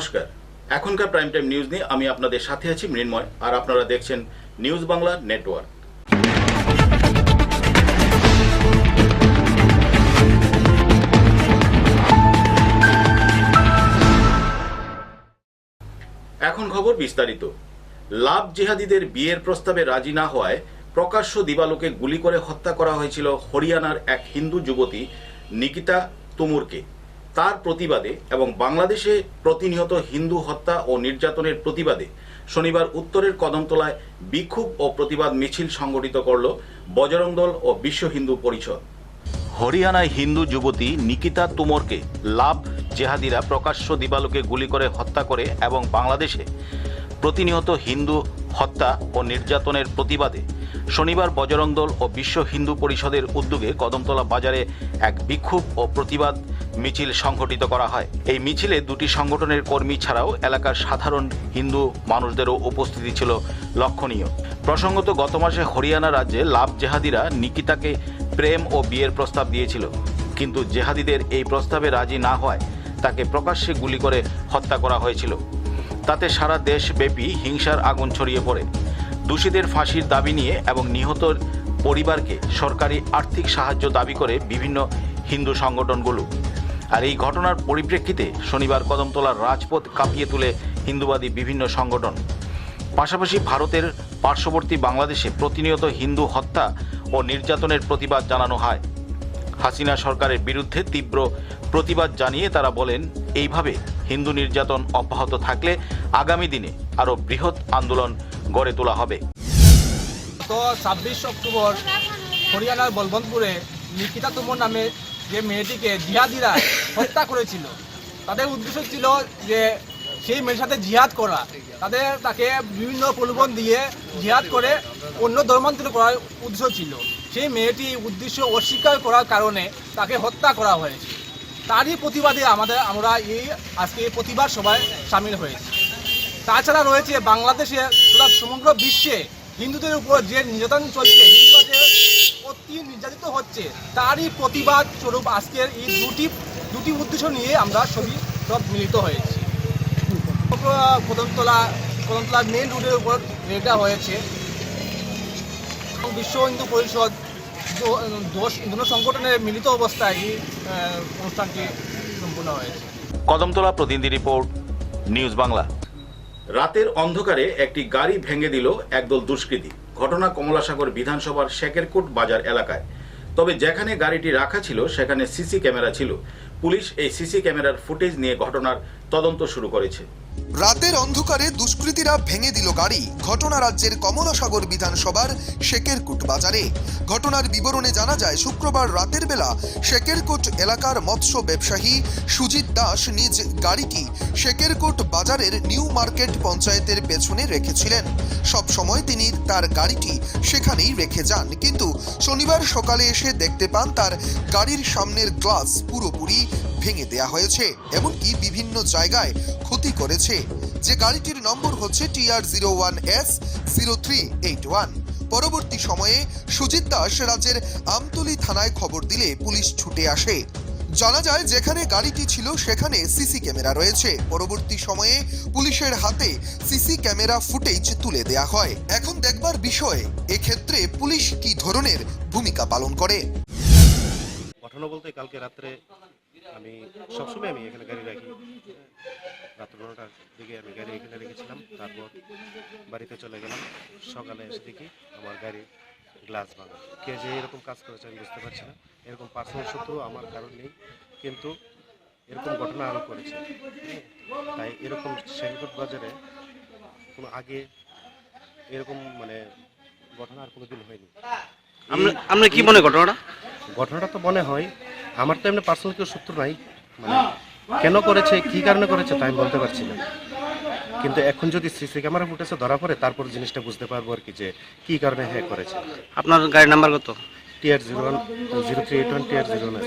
নমস্কার। এখনকার prime time news নিয়ে আমি আপনাদের সাথে আছি মৃন্ময়, আর আপনারা দেখছেন নিউজ বাংলা নেটওয়ার্ক এখন খবর বিস্তারিত। লাভ জেহাদিদের বিয়ের প্রস্তাবে রাজি না হওয়ায় প্রকাশ্য দিবালোকে গুলি করে হত্যা করা হয়েছিল হরিয়ানার এক হিন্দু যুবতী নিকিতা তুমুরকে। তার প্রতিবাদে এবং বাংলাদেশে প্রতিনিয়ত হিন্দু হত্যা ও নির্যাতনের প্রতিবাদে শনিবার উত্তরের কদমতলায় বিক্ষোভ ও প্রতিবাদ মিছিল সংগঠিত করল বজরং দল ও বিশ্ব হিন্দু পরিষদ। হরিয়ানায় হিন্দু যুবতী নিকিতা তুমরকে লাভ জেহাদিরা প্রকাশ্য দিবালোকে গুলি করে হত্যা করে এবং বাংলাদেশে প্রতিনিয়ত হিন্দু হত্যা ও নির্যাতনের প্রতিবাদে শনিবার বজরং দল ও বিশ্ব হিন্দু পরিষদের উদ্যোগে কদমতলা বাজারে এক বিক্ষোভ ও প্রতিবাদ মিছিল সংগঠিত করা হয়। এই মিছিলে দুটি সংগঠনের কর্মী ছাড়াও এলাকার সাধারণ হিন্দু মানুষদেরও উপস্থিতি ছিল লক্ষণীয়। প্রসঙ্গত, গত মাসে হরিয়ানা রাজ্যে লাভ জেহাদিরা নিকিতাকে প্রেম ও বিয়ের প্রস্তাব দিয়েছিল। কিন্তু জেহাদিদের এই প্রস্তাবে রাজি না হওয়ায় তাকে প্রকাশ্যে গুলি করে হত্যা করা হয়েছিল। তাতে সারা দেশব্যাপী হিংসার আগুন ছড়িয়ে পড়ে। দোষীদের ফাঁসির দাবি নিয়ে এবং নিহত পরিবারকে সরকারি আর্থিক সাহায্য দাবি করে বিভিন্ন হিন্দু সংগঠনগুলো। আর এই ঘটনার পরিপ্রেক্ষিতে শনিবার কদমতলার রাজপথ কাঁপিয়ে তুলে হিন্দুবাদী বিভিন্ন সংগঠন। পাশাপাশি ভারতের পার্শ্ববর্তী বাংলাদেশে প্রতিনিয়ত হিন্দু হত্যা ও নির্যাতনের প্রতিবাদ জানানো হয়। হাসিনা সরকারের বিরুদ্ধে তীব্র প্রতিবাদ জানিয়ে তারা বলেন, এইভাবে হিন্দু নির্যাতন অব্যাহত থাকলে আগামী দিনে আরও বৃহৎ আন্দোলন গড়ে তোলা হবে। গত ছাব্বিশ অক্টোবর হরিয়ানার বলবন্তপুরে নিকিতা তুমর নামে যে মেয়েটিকে জিহাদিরা হত্যা করেছিল, তাদের উদ্দেশ্য ছিল যে সেই মেয়ের সাথে জিহাদ করা। তাদের তাকে বিভিন্ন প্রলোভন দিয়ে জিহাদ করে অন্য ধর্মান্তর করার উদ্দেশ্য ছিল। সেই মেয়েটি উদ্দেশ্য অস্বীকার করার কারণে তাকে হত্যা করা হয়েছে। তারই প্রতিবাদে আমাদের, আমরা এই আজকে এই প্রতিবাদ সভায় সামিল হয়েছি। তাছাড়া রয়েছে বাংলাদেশে তথা সমগ্র বিশ্বে হিন্দুদের উপর যে নির্যাতন চলছে অতি নির্যাতিত হচ্ছে, তারই প্রতিবাদ স্বরূপ আজকের এই দুটি দুটি উদ্দেশ্য নিয়ে আমরা সবই সব মিলিত হয়েছি। কদমতলা কদমতলা মেন রোডের উপর এটা হয়েছে। বিশ্ব হিন্দু পরিষদ সংগঠনের মিলিত অবস্থায় এই অনুষ্ঠানটি সম্পূর্ণ হয়েছে। কদমতলা প্রতিনিধি রিপোর্ট নিউজ বাংলা। রাতের অন্ধকারে একটি গাড়ি ভেঙে দিল একদল দুষ্কৃতী। ঘটনা কমলাসাগর বিধানসভার শেকেরকোট বাজার এলাকায়। তবে যেখানে গাড়িটি রাখা ছিল সেখানে সিসি ক্যামেরা ছিল। পুলিশ এই সিসি ক্যামেরার ফুটেজ নিয়ে ঘটনার তদন্ত শুরু করেছে। রাতের অন্ধকারে দুষ্কৃতীরা ভেঙে দিল গাড়ি। ঘটনা রাজ্যের কমলাসাগর বিধানসভার শেকেরকুট বাজারে। ঘটনার বিবরণে জানা যায়, শুক্রবার রাতের বেলা শেকেরকোট এলাকার মৎস্য ব্যবসায়ী সুজিত দাস নিজ গাড়িটি শেকেরকোট বাজারের নিউ মার্কেট পঞ্চায়েতের পেছনে রেখেছিলেন। সব সময় তিনি তার গাড়িটি সেখানেই রেখে যান, কিন্তু শনিবার সকালে এসে দেখতে পান তার গাড়ির সামনের গ্লাস পুরোপুরি ভেঙে দেয়া হয়েছে, এমনকি বিভিন্ন জায়গায় ক্ষতি করেছে। যে গাড়িটির নম্বর হচ্ছে TR zero one S zero three eight one. পরবর্তী সময়ে সুজিত দাস রাজ্যের আমতলী থানায় খবর দিলে পুলিশ ছুটে আসে। জানা যায়, যেখানে গাড়িটি ছিল, সেখানে সিসি ক্যামেরা রয়েছে। পরবর্তী সময়ে পুলিশের হাতে সিসি ক্যামেরা ফুটেজ তুলে দেয়া হয়। এখন দেখবার বিষয়, এক্ষেত্রে পুলিশ কি ধরনের ভূমিকা পালন করে? ঘটনা বলতে কালকে রাত্রে আমি সবসময় আমি এখানে গাড়ি রাখি। রাত্র নটার দিকে আমি গাড়ি এখানে রেখেছিলাম তারপর বাড়িতে চলে গেলাম। সকালে এসে দেখি আমার গাড়ি গ্লাস ভাঙা। কে যে এরকম কাজ করেছে আমি বুঝতে পারছি না। এরকম পার্সোনাল শত্রু আমার কারণ নেই কিন্তু এরকম ঘটনা আরও করেছে। তাই এরকম শেখরকোট বাজারে কোনো আগে এরকম মানে ঘটনা আর কোনোদিন হয়নি। আপনার আপনার কি মনে ঘটনাটা? ঘটনাটা তো মনে হয় আমার তো এমনি পার্সোনাল কেউ সূত্র নাই। মানে কেন করেছে কি কারণে করেছে তা আমি বলতে পারছি না। কিন্তু এখন যদি সিসি ক্যামেরা ফুটেছে ধরা পড়ে তারপর জিনিসটা বুঝতে পারব আর কি যে কি কারণে হ্যাঁ করেছে। আপনার গাড়ির নাম্বার কত? TR zero one zero three eight one TR zero one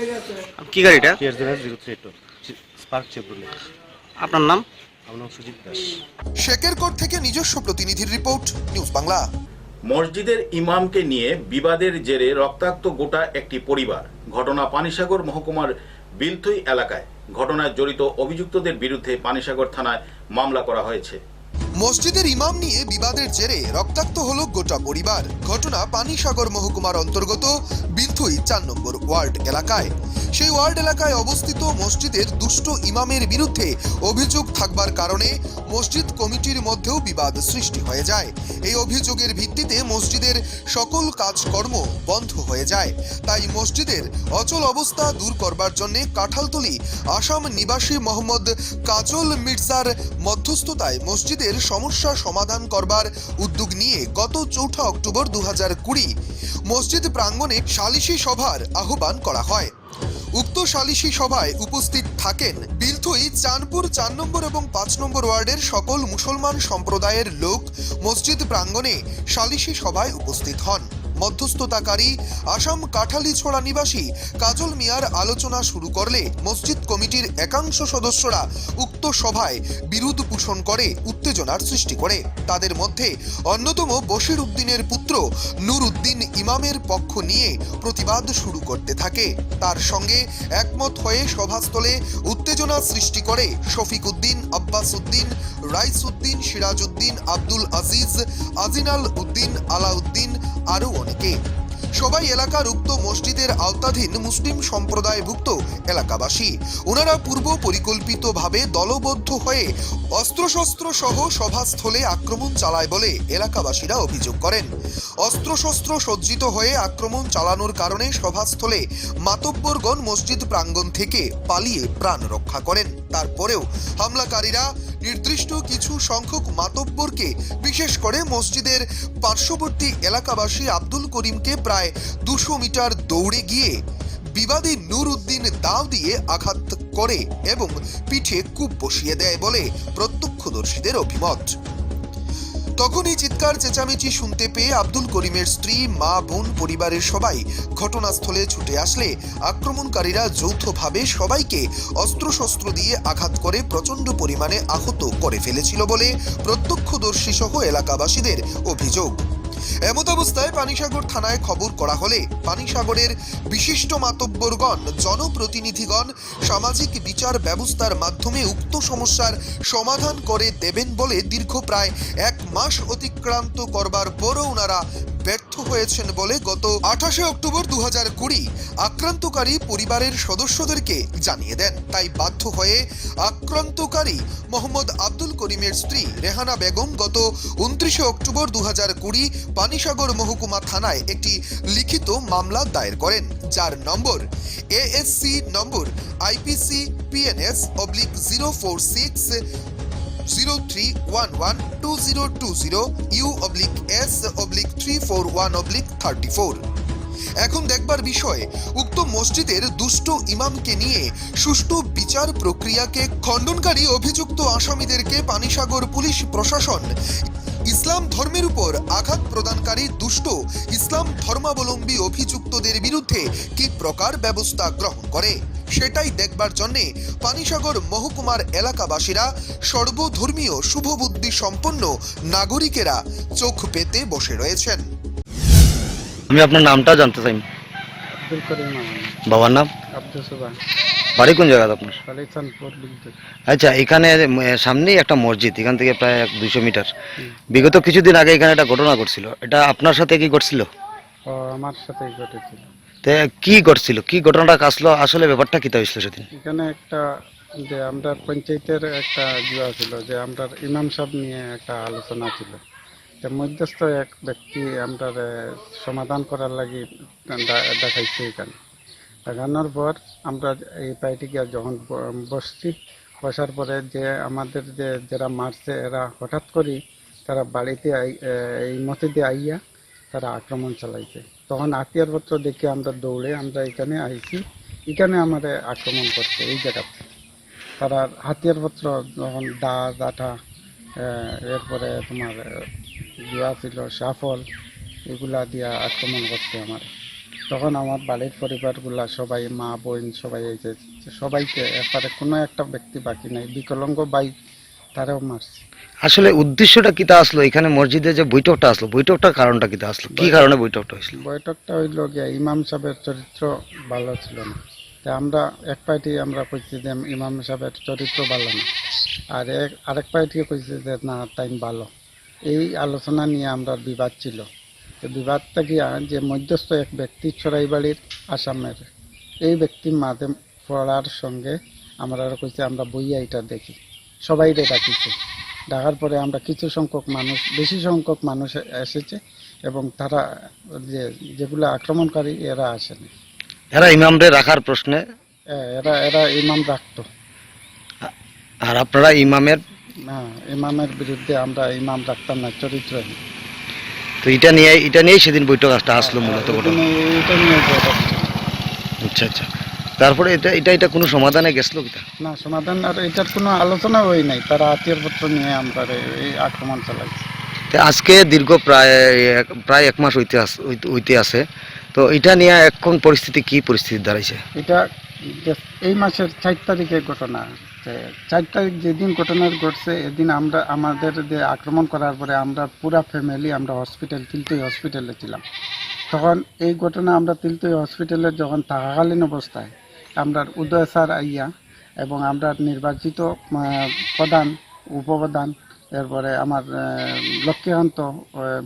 কি গাড়িটা? TR zero zero three eight one Spark চেব্রুলে আপনার নাম? আমার নাম সুজিত দাস। শেখের শেকেরকোট থেকে নিজস্ব প্রতিনিধির রিপোর্ট নিউজ বাংলা। মসজিদের ইমামকে নিয়ে বিবাদের জেরে রক্তাক্ত গোটা একটি পরিবার। ঘটনা পানিসাগর মহকুমার বিলথুই এলাকায় ঘটনায় জড়িত অভিযুক্তদের বিরুদ্ধে পানিসাগর থানায় মামলা করা হয়েছে। মসজিদের ইমাম নিয়ে বিবাদের জেরে রক্তাক্ত হল গোটা পরিবার। ঘটনা পানিসাগর মহকুমার অন্তর্গত বিলথুই চার নম্বর ওয়ার্ড এলাকায়। সেই ওয়ার্ড এলাকায় অবস্থিত মসজিদের দুষ্ট ইমামের বিরুদ্ধে অভিযোগ থাকবার কারণে মসজিদ কমিটির মধ্যেও বিবাদ সৃষ্টি হয়ে যায়। এই অভিযোগের ভিত্তিতে মসজিদের সকল কাজকর্ম বন্ধ হয়ে যায়। তাই মসজিদের অচল অবস্থা দূর করবার জন্য কাঁঠালতলি আসাম নিবাসী মোহাম্মদ কাজল মির্জার মধ্যস্থতায় মসজিদের সমস্যা সমাধান করবার উদ্যোগ নিয়ে গত চৌঠা অক্টোবর দু কুড়ি মসজিদ প্রাঙ্গণে সালিশি সভার আহ্বান করা হয়। উক্ত সালিশি সভায় উপস্থিত থাকেন বিলথুই চাঁদপুর চার নম্বর এবং পাঁচ নম্বর ওয়ার্ডের সকল মুসলমান সম্প্রদায়ের লোক মসজিদ প্রাঙ্গণে সালিশি সভায় উপস্থিত হন। মধ্যস্থতাকারী আসাম কাঠালিছড়া নিবাসী কাজল মিয়ার আলোচনা শুরু করলে মসজিদ কমিটির একাংশ সদস্যরা উক্ত সভায় বিরোধ পোষণ করে উত্তেজনার সৃষ্টি করে। তাদের মধ্যে অন্যতম বশির উদ্দিনের পুত্র নূর উদ্দিন ইমামের পক্ষ নিয়ে প্রতিবাদ শুরু করতে থাকে। তার সঙ্গে একমত হয়ে সভাস্থলে উত্তেজনা সৃষ্টি করে শফিক উদ্দিন আব্বাস উদ্দিন রাইস উদ্দিন সিরাজ উদ্দিন আব্দুল আজিজ আজিনাল উদ্দিন আলাউদ্দিন আরও অনেকে। সবাই এলাকার উক্ত মসজিদের আওতাধীন মুসলিম সম্প্রদায়ভুক্ত এলাকাবাসী। ওনারা পূর্ব পরিকল্পিতভাবে দলবদ্ধ হয়ে অস্ত্রশস্ত্র সহ সভাস্থলে আক্রমণ চালায় বলে এলাকাবাসীরা অভিযোগ করেন। অস্ত্রশস্ত্র সজ্জিত হয়ে আক্রমণ চালানোর কারণে সভাস্থলে মাতব্বরগণ মসজিদ প্রাঙ্গণ থেকে পালিয়ে প্রাণ রক্ষা করেন। তারপরেও হামলাকারীরা নির্দিষ্ট কিছু সংখ্যক মাতব্বরকে, বিশেষ করে মসজিদের পার্শ্ববর্তী এলাকাবাসী আব্দুল করিমকে প্রায় দুশো মিটার দৌড়ে গিয়ে বিবাদী নূর উদ্দিন দাও দিয়ে আঘাত করে এবং পিঠে কূপ বসিয়ে দেয় বলে প্রত্যক্ষদর্শীদের অভিমত। তখনই চিৎকার, চেঁচামেচি শুনতে পেয়ে আব্দুল করিমের স্ত্রী, মা, বোন, পরিবারের সবাই ঘটনাস্থলে ছুটে আসলে আক্রমণকারীরা যৌথভাবে সবাইকে অস্ত্রশস্ত্র দিয়ে আঘাত করে প্রচণ্ড পরিমাণে আহত করে ফেলেছিল বলে প্রত্যক্ষদর্শী সহ এলাকাবাসীদের অভিযোগ। এমত অবস্থায় পানিসাগর থানায় খবর করা হলে পানিসাগরের বিশিষ্ট মাতব্বরগণ, জনপ্রতিনিধিগণ সামাজিক বিচার ব্যবস্থার মাধ্যমে উক্ত সমস্যার সমাধান করে দেবেন বলে দীর্ঘ প্রায় এক মাস অতিক্রান্ত করবার পরও ওনারা ব্যর্থ হয়েছেন বলে গত আঠাশে অক্টোবর দু কুড়ি আক্রান্তকারী পরিবারের সদস্যদেরকে জানিয়ে দেন। তাই বাধ্য হয়ে আক্রান্তকারী মোহাম্মদ আব্দুল করিমের স্ত্রী রেহানা বেগম গত উনত্রিশে অক্টোবর দু কুড়ি পানিসাগর মহকুমা থানায় একটি লিখিত মামলা দায়ের করেন, যার number ASC number IPC PNS oblique zero four six zero three one one two zero two zero U oblique S oblique three four one oblique thirty four এখন দেখবার বিষয়, উক্ত মসজিদের দুষ্ট ইমামকে নিয়ে সুষ্ঠু বিচার প্রক্রিয়াকে খণ্ডনকারী অভিযুক্ত আসামিদেরকে পানিসাগর পুলিশ প্রশাসন ইসলাম ধর্মের উপর আঘাত প্রদানকারী দুষ্ট ইসলাম ধর্মাবলম্বী অভিযুক্তদের বিরুদ্ধে কি প্রকার ব্যবস্থা গ্রহণ করে? সেটাই দেখবার জন্যে পানিসাগর মহকুমার এলাকাবাসীরা সর্বধর্মীয় শুভবুদ্ধি সম্পন্ন নাগরিকেরা চোখ পেতে বসে রয়েছেন। আমি আপনার নামটা জানতে চাই। আব্দুল করিম আমার বাবার নাম? আব্দুল বাড়ি কোন জায়গা আপনার? আচ্ছা এখানে সামনেই একটা মসজিদ এখান থেকে প্রায় এক দুইশো মিটার। বিগত কিছুদিন আগে এখানে একটা ঘটনা ঘটছিল। এটা আপনার সাথে কি ঘটছিল? আমার সাথেই ঘটেছিল। তে কি ঘটছিল? কি ঘটনাটা আসলো আসলে ব্যাপারটা কি হয়েছিল সেদিন এখানে একটা যে আমরা পঞ্চায়েতের একটা জুয়া ছিল যে আমরা ইমাম সাহেব নিয়ে একটা আলোচনা ছিল। মধ্যস্থ এক ব্যক্তি আমরা সমাধান করার লাগি দেখাইছে এখানে। দেখানোর পর আমরা এই পার্টিকে যখন বসছি, বসার পরে যে আমাদের যে, যারা মারছে, এরা হঠাৎ করে তারা বাড়িতে এই মসজিদে আইয়া তারা আক্রমণ চালাইছে। তখন হাতিয়ারপত্র দেখে আমরা দৌড়ে আমরা এখানে আইছি। এখানে আমাদের আক্রমণ করছে এই জায়গাতে। তারা হাতিয়ারপত্র যখন দা দাটা এরপরে তোমার জুয়া ছিল, সাফল, এগুলা দিয়া আক্রমণ করছে আমার। তখন আমার বাড়ির পরিবারগুলা সবাই মা বোন সবাই এসে সবাইকে এরপরে কোনো একটা ব্যক্তি বাকি নাই। বিকলাঙ্গ বাই তারাও মারছে। আসলে উদ্দেশ্যটা কিতা আসলো? এখানে মসজিদে যে বৈঠকটা আসলো বৈঠকটার কারণটা কিতা আসলো? কি কারণে বৈঠকটা হয়েছিল? বৈঠকটা হইল গিয়া ইমাম সাহেবের চরিত্র ভালো ছিল না। তা আমরা এক পার্টি আমরা কইছি যে ইমাম সাহেবের চরিত্র ভালো না। আর এক আরেক পার্টি কইছে যে না টাইম ভালো। এই আলোচনা নিয়ে আমরা বিবাদ ছিল। বিবাদটা গিয়া যে মধ্যস্থ এক ব্যক্তি চড়াইবাড়ির আসামের। এই ব্যক্তির মাঝে পড়ার সঙ্গে আমরা কইছে আমরা বইয়া এটা দেখি। সবাই ডাকিছে। ডাকার পরে আমরা কিছু সংখ্যক মানুষ বেশি সংখ্যক মানুষ এসেছে এবং তারা যে যেগুলো আক্রমণকারী এরা আসেনি। এরা ইমামরে রাখার প্রশ্নে? এরা এরা ইমাম রাখতো। আর আপনারা ইমামের? হ্যাঁ ইমামের বিরুদ্ধে আমরা ইমাম রাখতাম না চরিত্রহীন। তো এটা নিয়ে এটা নিয়েই সেদিন বৈঠক আসতে আসলো মূলত ঘটনা। আচ্ছা আচ্ছা। তারপরে এটা এটা এটা কোনো সমাধানে গেছিল কিনা না সমাধান আর এটার কোনো আলোচনা হই নাই। তারা আত্মীয় পত্র নিয়ে আমরা এই- আক্রমণ চালাইছি। তো আজকে দীর্ঘ প্রায় প্রায় এক মাস হইতে হইতে- আছে। তো এটা নিয়ে এখন পরিস্থিতি কি পরিস্থিতি দাঁড়াইছে এটা এই মাসের চার তারিখের ঘটনা। চার তারিখ যেদিন ঘটনা ঘটছে, এদিন আমরা, আমাদের যে আক্রমণ করার পরে আমরা পুরা ফ্যামিলি আমরা হসপিটাল তিলতই হসপিটালে ছিলাম। তখন এই ঘটনা আমরা তিলতই হসপিটালে যখন থাকাকালীন অবস্থায়, আমরা উদয় স্যার আইয়া এবং আমরা নির্বাচিত প্রধান, উপপ্রধান, এরপরে আমার লক্ষ্মীকান্ত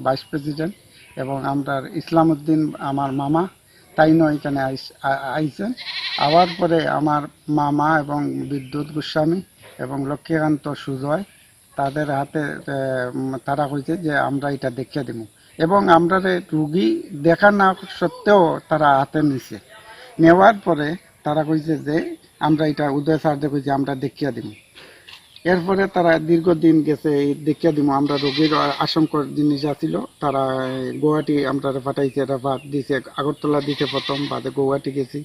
ভাইস প্রেসিডেন্ট এবং আমরা ইসলাম উদ্দিন আমার মামা, তাই নয় এখানে আইস- আ- আইছেন আবার পরে আমার মামা এবং বিদ্যুৎ গোস্বামী এবং লক্ষ্মীকান্ত সুজয় তাদের হাতে তারা কইছে যে আমরা এটা দেখিয়ে দিব এবং আমরা রুগী দেখা না সত্ত্বেও তারা হাতে নিছে। নেওয়ার পরে তারা কইছে যে আমরা এটা উদয় স্যারদের কইছে আমরা দেখিয়ে দিব এরপরে তারা দীর্ঘদিন গেছে দেখিয়া দিব আমরা রোগীর আশঙ্কর জিনিস আছিল, তারা গুয়াহাটি আমরা পাঠাইছে রেফার দিছে, আগরতলা দিছে প্রথম, বাদে গুয়াহাটি গেছি।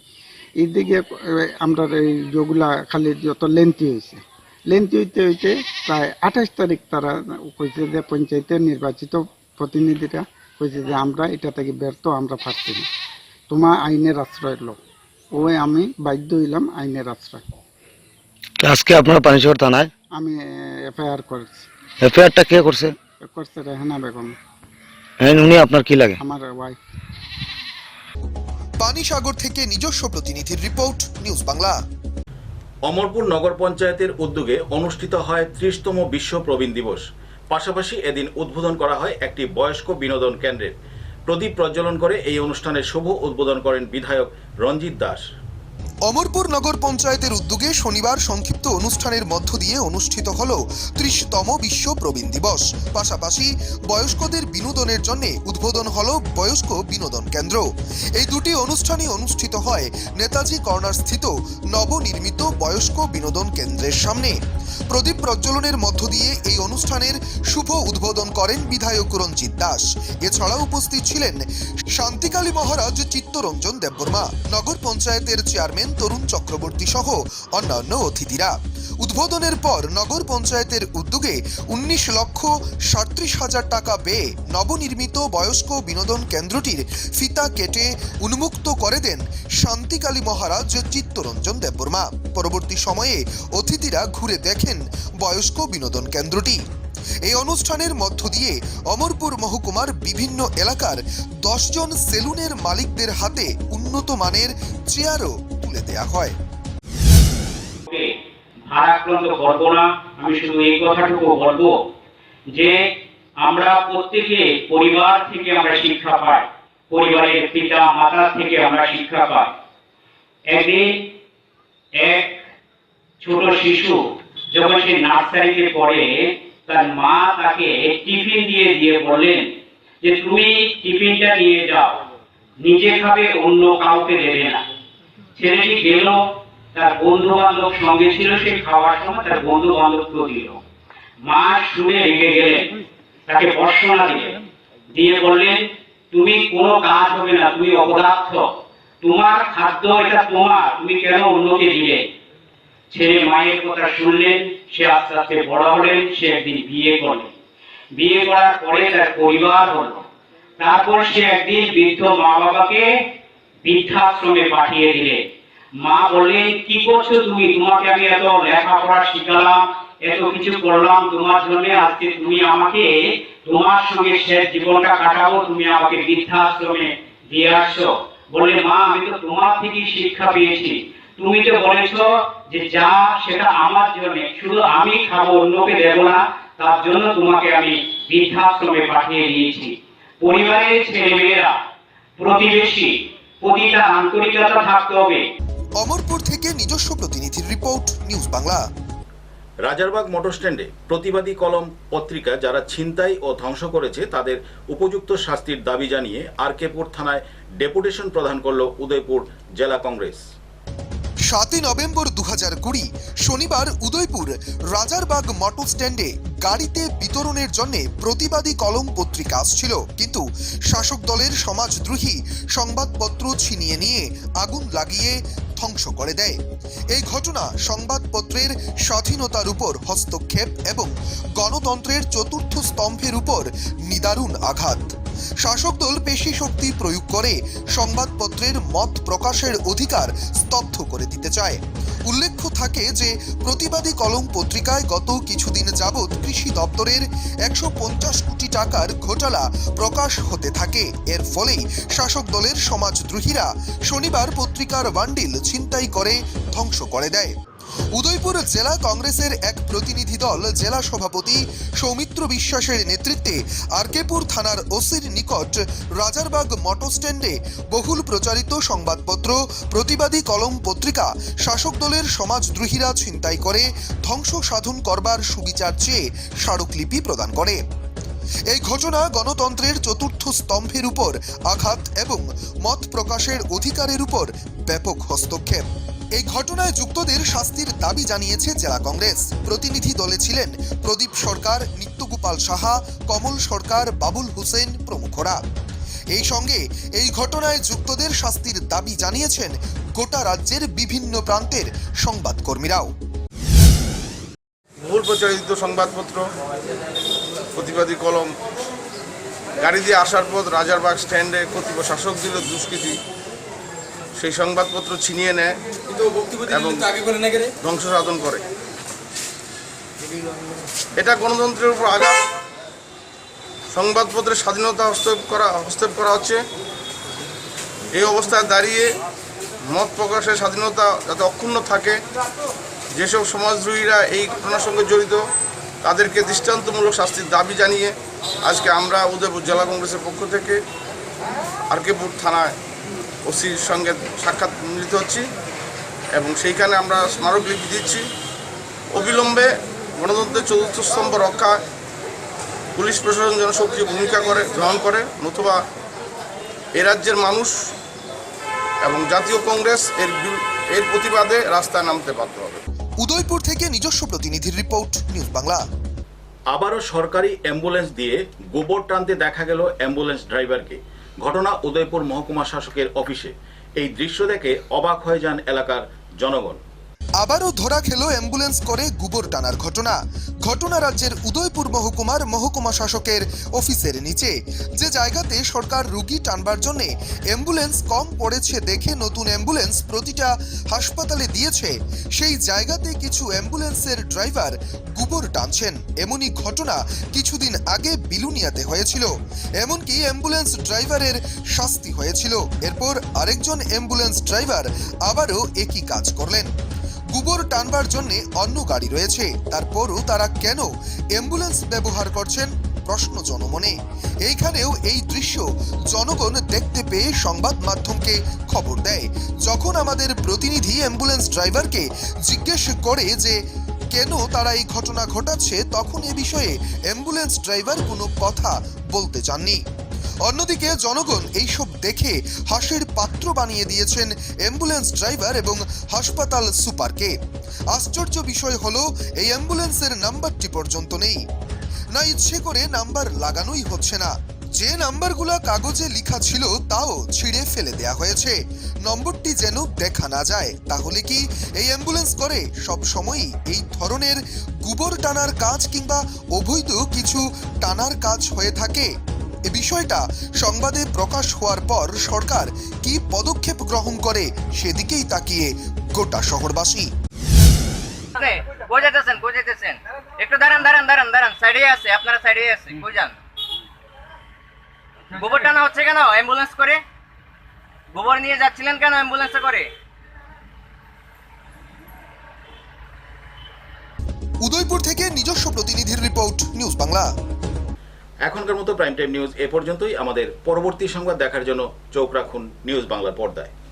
এইদিকে এ, আমরা এই যেগুলা খালি যত লেন্থি হয়েছে লেন্থি হইতে হইতে প্রায় আঠাশ তারিখ তারা কইছে যে পঞ্চায়েতের নির্বাচিত প্রতিনিধিরা কইছে যে আমরা এটা থেকে ব্যর্থ আমরা পারছি না। তোমার আইনের আশ্রয় লোক। ওই আমি বাধ্য হইলাম আইনের আশ্রয়। আজকে আপনারা পানিশহর থানায়? আমি এফআইআর করেছি। এফআইআরটা কে করছে? করছে রেহানা বেগম। হ্যাঁ, উনি আপনার কি লাগে? আমার ওয়াইফ পানিসাগর থেকে নিজস্ব প্রতিনিধির রিপোর্ট, নিউজ বাংলা। অমরপুর নগর পঞ্চায়েতের উদ্যোগে অনুষ্ঠিত হয় ত্রিশতম বিশ্ব প্রবীণ দিবস। পাশাপাশি এদিন উদ্বোধন করা হয় একটি বয়স্ক বিনোদন কেন্দ্রের। প্রদীপ প্রজ্বলন করে এই অনুষ্ঠানের শুভ উদ্বোধন করেন বিধায়ক রঞ্জিত দাস। অমরপুর নগর পঞ্চায়েতের উদ্যোগে শনিবার সংক্ষিপ্ত অনুষ্ঠানের মধ্য দিয়ে অনুষ্ঠিত হল ত্রিশতম বিশ্ব প্রবীণ দিবস। পাশাপাশি বয়স্কদের বিনোদনের জন্য উদ্বোধন হল বয়স্ক বিনোদন কেন্দ্র। এই দুটি অনুষ্ঠানই অনুষ্ঠিত হয় নেতাজি কর্নার স্থিত নবনির্মিত বয়স্ক বিনোদন কেন্দ্রের সামনে। প্রদীপ প্রজ্বলনের মধ্য দিয়ে এই অনুষ্ঠানের শুভ উদ্বোধন করেন বিধায়ক রঞ্জিত দাস। এছাড়া উপস্থিত ছিলেন শান্তিকালী মহারাজ চিত্তরঞ্জন দেববর্মা। নগর পঞ্চায়েতের চেয়ারম্যান তরুণ চক্রবর্তী সহ অন্যান্য অতিথিরা। উদ্বোধনের পর নগর পঞ্চায়েতের উদ্যোগে উনিশ লক্ষ সাঁত্রিশ হাজার টাকা ব্যয়ে নবনির্মিত বয়স্ক বিনোদন কেন্দ্রটির ফিতা কেটে উন্মুক্ত করে দেন শান্তিকালী মহারাজ চিত্তরঞ্জন দেববর্মা। পরবর্তী সময়ে অতিথিরা ঘুরে দেখেন বয়স্ক বিনোদন কেন্দ্রটি। এই অনুষ্ঠানের মধ্য দিয়ে অমরপুর মহকুমার বিভিন্ন এলাকার দশজন সেলুনের মালিকদের হাতে উন্নত মানের চেয়ারও তুলে দেয়া হয়। যে আমরা প্রত্যেকে পরিবার থেকে আমরা শিক্ষা পাই, পরিবারের পিতা মাতা থেকে আমরা শিক্ষা পাই। একদিন এক ছোট শিশু যখন সে নার্সারিতে পড়ে, তার মা তাকে টিফিন দিয়ে দিয়ে বললেন যে, তুমি টিফিনটা নিয়ে যাও, নিজে খাবে, অন্য কাউকে দেবে না। ছেলেটি গেল, তার বন্ধু বান্ধব সঙ্গে ছিল, সে খাওয়ার সময় তার বন্ধু বান্ধব দিল মা শুনে রেগে গেলেন, তাকে বর্ষনা দিলেন। দিয়ে বললেন, তুমি কোনো কাজ হবে না, তুমি অপদার্থ। তোমার খাদ্য এটা তোমার, তুমি কেন অন্যকে দিলে? ছেলে মায়ের কথা শুনলেন, সে আস্তে আস্তে বড় হলেন, সে একদিন বিয়ে করলেন। বিয়ে করার পরে তার পরিবার হলো। তারপর সে একদিন বৃদ্ধ মা বাবাকে বৃদ্ধাশ্রমে পাঠিয়ে দিলেন মা বললেন কি করছ তুমি? তোমাকে আমি এত লেখাপড়া শিখালাম, এত কিছু করলাম, তোমার জন্য আজকে তুমি আমাকে, তোমার সঙ্গে শেষ জীবনটা কাটাবো, তুমি আমাকে বৃদ্ধাশ্রমে দিয়ে আসছো। বললে, মা, আমি তো তোমার থেকেই শিক্ষা পেয়েছি। তুমি তো বলেছ যে যা, সেটা আমার জন্য। শুধু আমি খাব, অন্যকে দেব না। তার জন্য তোমাকে আমি বৃদ্ধাশ্রমে পাঠিয়ে দিয়েছি। পরিবারের ছেলেমেয়েরা, প্রতিবেশী প্রতিটা আন্তরিকতা থাকতে হবে। অমরপুর থেকে নিজস্ব প্রতিনিধির report news Bangla. Rajarbag motor স্ট্যান্ডে প্রতিবাদী কলম পত্রিকা যারা ছিনতাই ও ধ্বংস করেছে তাদের উপযুক্ত শাস্তির দাবি জানিয়ে আরকেপুর থানায় ডেপুটেশন প্রদান করল উদয়পুর জেলা কংগ্রেস। সাতই নভেম্বর দু কুড়ি, শনিবার উদয়পুর, রাজারবাগ মটর স্ট্যান্ডে গাড়িতে বিতরণের জন্য প্রতিবাদী কলম পত্রিকা আসছিল। কিন্তু শাসক দলের সমাজদ্রোহী সংবাদপত্র ছিনিয়ে নিয়ে আগুন লাগিয়ে ধ্বংস করে দেয়। এই ঘটনা সংবাদপত্রের স্বাধীনতার উপর হস্তক্ষেপ এবং গণতন্ত্রের চতুর্থ স্তম্ভের উপর নিদারুণ আঘাত। শাসক দল পেশি শক্তি প্রয়োগ করে সংবাদপত্রের মত প্রকাশের অধিকার স্তব্ধ করে দিতে চায়। উল্লেখ্য থাকে যে, প্রতিবাদী কলম পত্রিকায় গত কিছুদিন যাবৎ কৃষি দপ্তরের একশো পঞ্চাশ কোটি টাকার ঘোটালা প্রকাশ হতে থাকে। এর ফলেই শাসক দলের সমাজদ্রোহীরা শনিবার পত্রিকার বান্ডিল ছিনতাই করে, ধ্বংস করে দেয়। উদয়পুর জেলা কংগ্রেসের এক প্রতিনিধি দল জেলা সভাপতি সৌমিত্র বিশ্বাসের নেতৃত্বে আরকেপুর থানার ওসির নিকট রাজারবাগ মটো স্ট্যান্ডে বহুল প্রচারিত সংবাদপত্র, প্রতিবাদী কলম পত্রিকা, শাসক দলের সমাজদ্রোহীরা ছিনতাই করে, ধ্বংস সাধন করবার সুবিচার চেয়ে স্মারকলিপি প্রদান করে। এই ঘটনা গণতন্ত্রের চতুর্থ স্তম্ভের উপর আঘাত এবং মত প্রকাশের অধিকারের উপর ব্যাপক হস্তক্ষেপ। এই ঘটনায় যুক্তদের শাস্তির দাবি জানিয়েছে জেলা কংগ্রেস। প্রতিনিধি দলে ছিলেন প্রদীপ সরকার, নিত্যগোপাল সাহা, কমল সরকার, বাবুল হোসেন প্রমুখরা। এই সঙ্গে এই ঘটনায় যুক্তদের শাস্তির দাবি জানিয়েছেন গোটা রাজ্যের বিভিন্ন প্রান্তের সংবাদকর্মীরাও। বহুল প্রচারিত সংবাদপত্র, প্রতিবাদী কলম, গাড়ি দিয়ে আসার পথ, রাজারবাগ স্ট্যান্ডে কতিপয় শাসক দিল দুষ্কৃতি। সেই সংবাদপত্র ছিনিয়ে নেয় এবং ধ্বংস সাধন করে এটা গণতন্ত্রের উপর আঘাত। সংবাদপত্রের স্বাধীনতা হস্তক্ষেপ করা হস্তক্ষেপ করা হচ্ছে। এই অবস্থায় দাঁড়িয়ে মত প্রকাশের স্বাধীনতা যাতে অক্ষুণ্ণ থাকে যেসব সমাজদ্রোহীরা এই ঘটনার সঙ্গে জড়িত তাদেরকে দৃষ্টান্তমূলক শাস্তির দাবি জানিয়ে আজকে আমরা উদয়পুর জেলা কংগ্রেসের পক্ষ থেকে আরকেপুর থানায় ওসির সঙ্গে সাক্ষাৎ মিলিত হচ্ছি এবং সেইখানে আমরা স্মারকলিপি দিচ্ছি। অবিলম্বে গণতন্ত্রের চতুর্থ স্তম্ভ রক্ষা পুলিশ প্রশাসন যেন সক্রিয় ভূমিকা করে গ্রহণ করে নতুবা এ রাজ্যের মানুষ এবং জাতীয় কংগ্রেস এর এর প্রতিবাদে রাস্তায় নামতে বাধ্য হবে। উদয়পুর থেকে নিজস্ব প্রতিনিধির রিপোর্ট নিউজ বাংলা। আবারও সরকারি অ্যাম্বুলেন্স দিয়ে গোবর টানতে দেখা গেল অ্যাম্বুলেন্স ড্রাইভারকে। ঘটনা উদয়পুর মহকুমা শাসকের অফিসে। এই দৃশ্য দেখে অবাক হয়ে যান এলাকার জনগণ। আবারও ধরা খেলো অ্যাম্বুলেন্স করে গোবর টানার ঘটনা। ঘটনা রাজ্যের উদয়পুর মহকুমার মহকুমা শাসকের অফিসের নিচে। যে জায়গাতে সরকার রুগী টানবার জন্য অ্যাম্বুলেন্স কম পড়েছে দেখে নতুন অ্যাম্বুলেন্স প্রতিটা হাসপাতালে দিয়েছে, সেই জায়গাতে কিছু অ্যাম্বুলেন্সের ড্রাইভার গুবর টানছেন। এমনই ঘটনা কিছুদিন আগে বিলুনিয়াতে হয়েছিল। এমনকি অ্যাম্বুলেন্স ড্রাইভারের শাস্তি হয়েছিল। এরপর আরেকজন অ্যাম্বুলেন্স ড্রাইভার আবারও একই কাজ করলেন। গোবর টানবার জন্য অন্য গাড়ি রয়েছে। তারপরও তারা কেন অ্যাম্বুলেন্স ব্যবহার করছেন? প্রশ্ন জনমনে। এইখানেও এই দৃশ্য জনগণ দেখতে পেয়ে সংবাদ মাধ্যমকে খবর দেয়। যখন আমাদের প্রতিনিধি অ্যাম্বুলেন্স ড্রাইভারকে জিজ্ঞেস করে যে, কেন তারা এই ঘটনা ঘটাচ্ছে? তখন এ বিষয়ে অ্যাম্বুলেন্স ড্রাইভার কোনো কথা বলতে চাননি। অন্যদিকে জনগণ এইসব দেখে হাসির পাত্র বানিয়ে দিয়েছেন অ্যাম্বুলেন্স ড্রাইভার এবং হাসপাতাল সুপারকে। আশ্চর্য বিষয় হলো, এই অ্যাম্বুলেন্সের নাম্বারটি পর্যন্ত নেই। না ইচ্ছে করে নাম্বার লাগানোই হচ্ছে না। যে নাম্বারগুলো কাগজে লেখা ছিল, তাও ছিঁড়ে ফেলে দেয়া হয়েছে। নম্বরটি যেন দেখা না যায়। তাহলে কি এই অ্যাম্বুলেন্স করে? সব সময়ই এই ধরনের গোবর টানার কাজ কিংবা অবৈধ কিছু টানার কাজ হয়ে থাকে? এ বিষয়টা সংবাদে প্রকাশ হওয়ার পর সরকার কি পদক্ষেপ গ্রহণ করে সেদিকেই তাকিয়ে গোটা শহরবাসী। বুঝাইতেছেন বুঝাইতেছেন। একটু দাঁড়ান দাঁড়ান দাঁড়ান দাঁড়ান। সাইডে আছে আপনারা সাইডে আছে বুঝান। গোবর টানা হচ্ছে কেন? অ্যাম্বুলেন্স করে? গোবর নিয়ে যাচ্ছিলেন কেন অ্যাম্বুলেন্সে করে? উদয়পুর থেকে নিজস্ব প্রতিনিধির রিপোর্ট নিউজ বাংলা। এখনকার মতো প্রাইম টাইম নিউজ এ পর্যন্তই। আমাদের পরবর্তী সংবাদ দেখার জন্য চোখ রাখুন নিউজ বাংলার পর্দায়।